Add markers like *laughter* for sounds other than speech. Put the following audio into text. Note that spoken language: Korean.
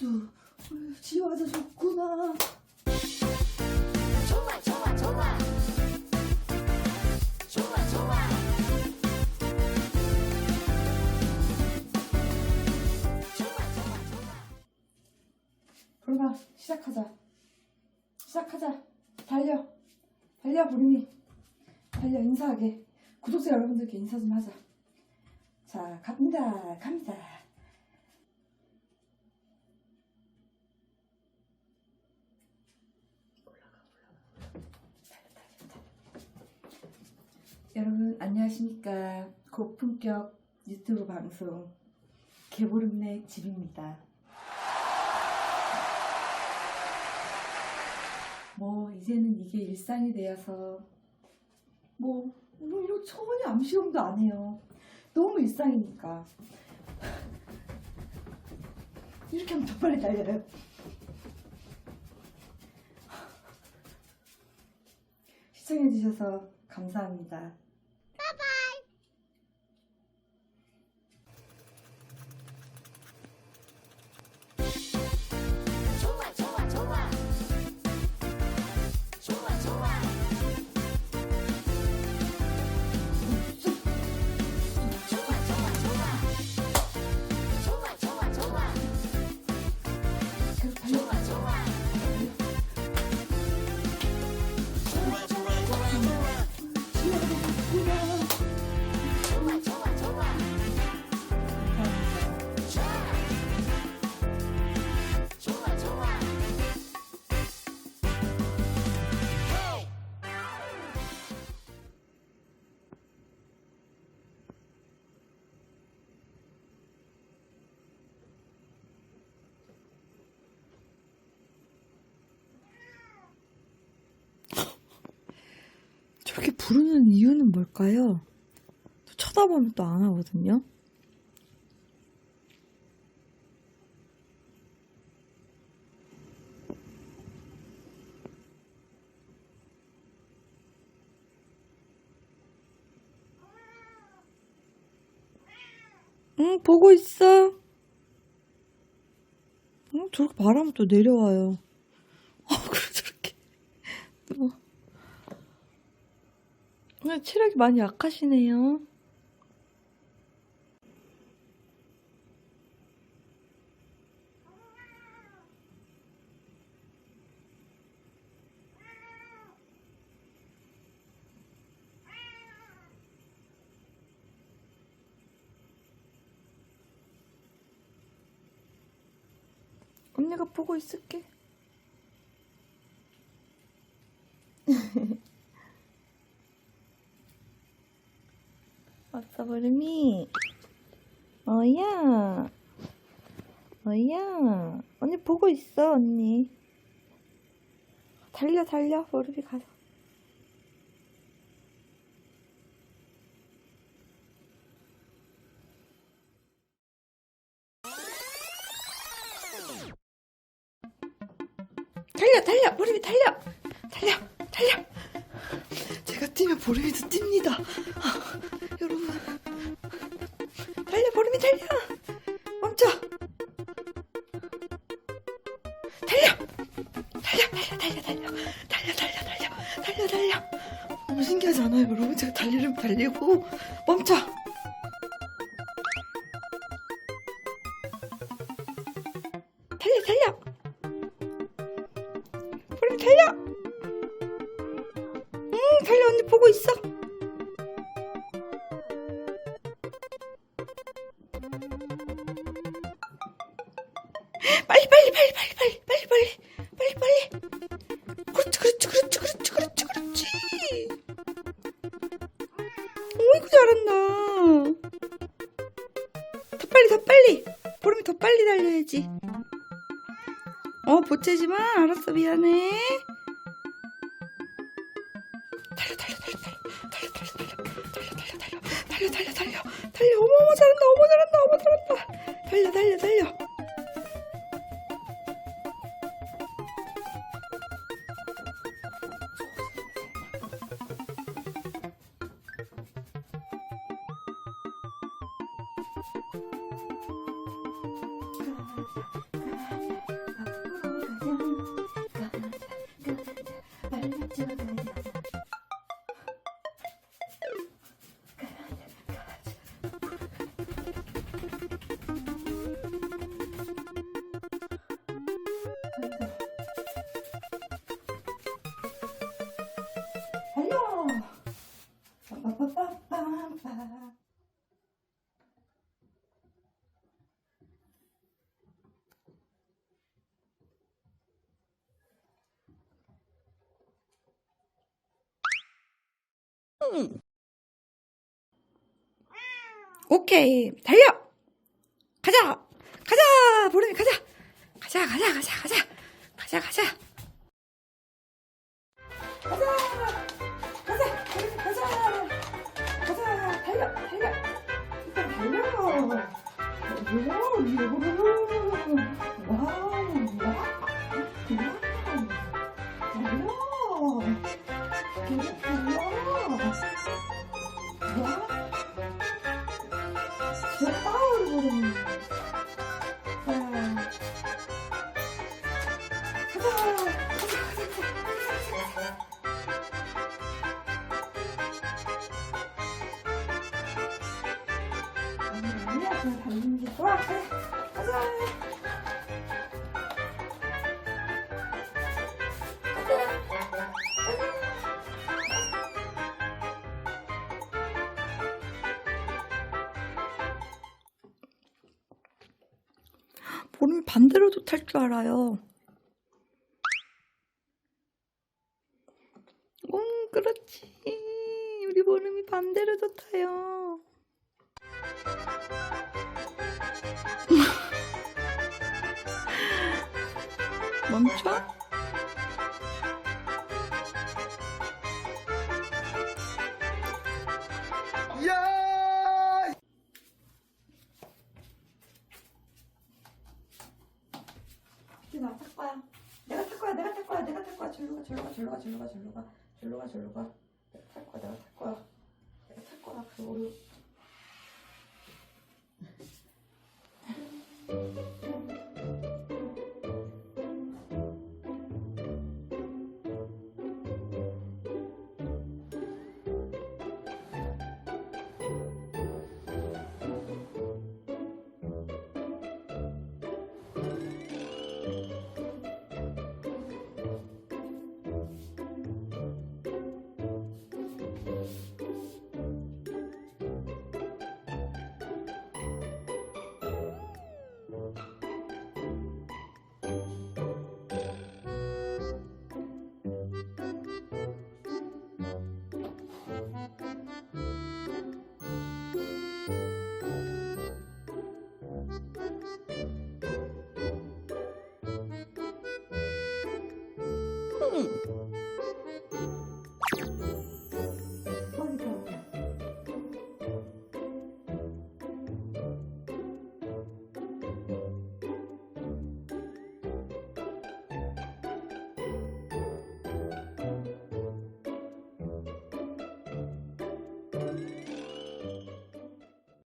어휴, 지화자 좋구나. 좋아 좋아 좋아 좋아 좋아 좋아 좋아 좋아 그러나 시작하자. 시작하자. 달려. 달려 보림이. 달려 인사하게. 구독자 여러분들께 인사 좀 하자. 자 갑니다. 갑니다. 여러분 안녕하십니까 고품격 유튜브 방송 개보름내 집입니다. 뭐 이제는 이게 일상이 되어서 뭐 뭐 이런 초원이 암시험도 안 해요. 너무 일상이니까 이렇게 하면 더 빨리 달려요. 시청해주셔서 감사합니다. 저렇게 부르는 이유는 뭘까요? 또 쳐다보면 또 안 하거든요. 응, 보고 있어. 응, 저렇게 바라면 또 내려와요. 아, 그래, 저렇게. 뭐. 오늘 체력이 많이 약하시네요. 언니가 보고 있을게. *laughs* 버름이. 어야. 어야. 언니 보고 있어, 언니. 달려, 달려, 버름이 가서. 달려, 달려, 버름이 달려. 달려, 달려. 제가 뛰면 보름이도 뜁니다. 아, 여러분. 달려, 보름이 달려. 멈춰. 달려. 달려, 달려, 달려, 달려. 달려, 달려, 달려. 달려, 달려. 너무 신기하지 않아요, 여러분? 제가 달리면 달리고. 멈춰. 달려, 달려. 보름이 달려. 응, 달려, 언니 보고 있어. 그렇지 그렇지 그렇지 그렇지 그렇지 그렇지. 어이구 잘한다. 더 빨리 더 빨리. 보름이 더 빨리 달려야지. 어 보채지마. 알았어 미안해. 달려 달려 달려 달려. 달려 달려 달려. 달려 달려 달려. 달려 달려 달려. 어머 어머 잘한다 어머 잘한다 어머 잘한다. 달려 달려 달려 오케이, 달려! 가자! 가자! 보름이 가자! 가자, 가자, 가자, 가자! 가자, 가자! 가자! 가자! 가자! 가자! 달려! 달려! 일단 달려! 뭐야, 이거 그냥 달리는 게 좋아. 그래, 가자. 보름이 반대로도 탈 줄 알아요. 응, 그렇지. 우리 보름이 반대로도 타요. *laughs* 멈춰? 이제 나탈 거야. 내가 탈 거야. 내가 탈 거야. 내가 탈 거야. 절로 가. 절로 가. 절로 가. 절로 가. 절로 가. 절로 가. 절로 가. 내가 탈 거야. 내가 탈 거야. 내가 탈 거야. 그 Thank mm -hmm. you.